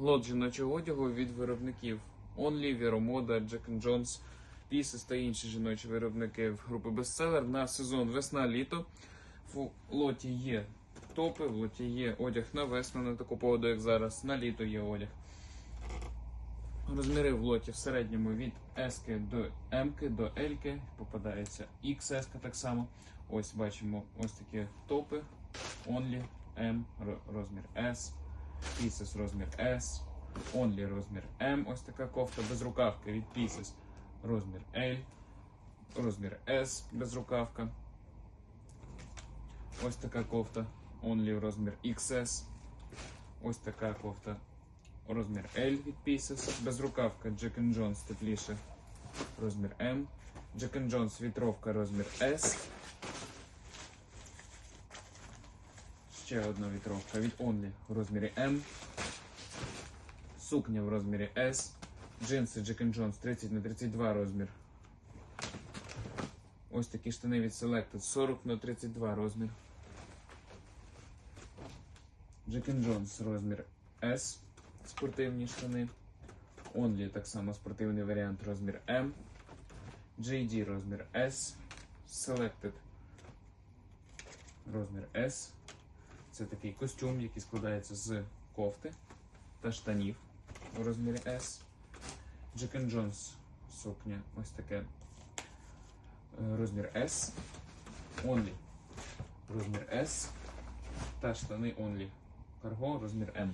Лот жіночого одягу від виробників Only, Veromoda, Jack Jones, Pieces та інші жіночі виробники групи Bestseller на сезон весна-літо. В лоті є топи, в лоті є одяг на весну, на таку погоду, як зараз, на літо є одяг. Розміри в лоті в середньому від S до M до L, попадається XS так само. Ось бачимо ось такі топи. Only M, розмір S, Pieces розмір S, Only розмір M, ось така кофта без рукавки від Pieces, розмір L, розмір S без рукавка. Ось така кофта Only розмір XS. Ось така кофта розмір L від Pieces, без рукавка Jack Jones тепліше, розмір M. Jack Jones вітровка розмір S. Ще одна вітровка від Only в розмірі M. Сукня в розмірі S. Джинси Jack Jones 30 на 32 розмір. Ось такі штани від Selected 40 на 32 розмір. Jack Jones розмір S. Спортивні штани. Only так само спортивний варіант розмір M. JD розмір S. Selected розмір S. Це такий костюм, який складається з кофти та штанів у розмірі S. Jack Jones сукня ось таке е, розмір S. Only розмір S. Та штани Only. Карго розмір M.